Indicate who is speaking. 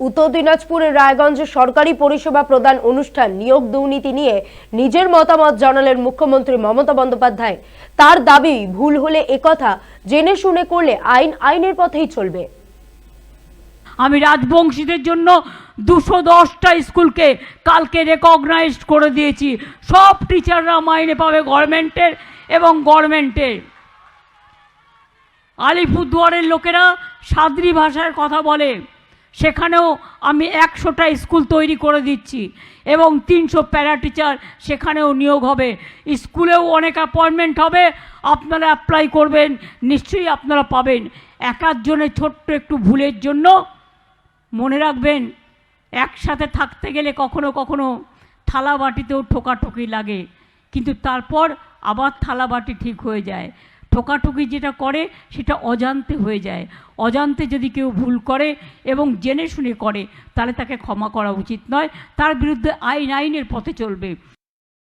Speaker 1: উত্তর দিনাজপুরের রায়গঞ্জে সরকারি পরিষেবা প্রদান অনুষ্ঠান নিয়োগ দুর্নীতি নিয়ে নিজের মতামত জানালেন মুখ্যমন্ত্রী মমতা বন্দ্যোপাধ্যায়। তার দাবি, ভুল হলে একথা জেনে শুনে করলে আইন আইনের পথেই চলবে।
Speaker 2: আমি রাজবংশীদের জন্য দুশো দশটা স্কুলকে কালকে রেকগনাইজড করে দিয়েছি। সব টিচাররা মাইনে পাবে গভর্নমেন্টের এবং গভর্নমেন্টের। আলিপুরদুয়ারের লোকেরা সাদরি ভাষার কথা বলে। সেখানেও আমি একশোটা স্কুল তৈরি করে দিচ্ছি এবং তিনশো প্যারা টিচার সেখানেও নিয়োগ হবে। স্কুলেও অনেক অ্যাপয়েন্টমেন্ট হবে। আপনারা অ্যাপ্লাই করবেন, নিশ্চয়ই আপনারা পাবেন। একার জন্য ছোট্ট একটু ভুলের জন্য মনে রাখবেন, একসাথে থাকতে গেলে কখনো কখনো থালা বাটিতেও ঠোকাঠুকি লাগে। কিন্তু তারপর আবার থালা বাটি ঠিক হয়ে যায়। ঠোকাঠুকি যেটা করে, সেটা অজান্তে হয়ে যায়। অজান্তে যদি কেউ ভুল করে এবং জেনে শুনে করে, তাহলে তাকে ক্ষমা করা উচিত নয়। তার বিরুদ্ধে আইন, আইনের পথে চলবে।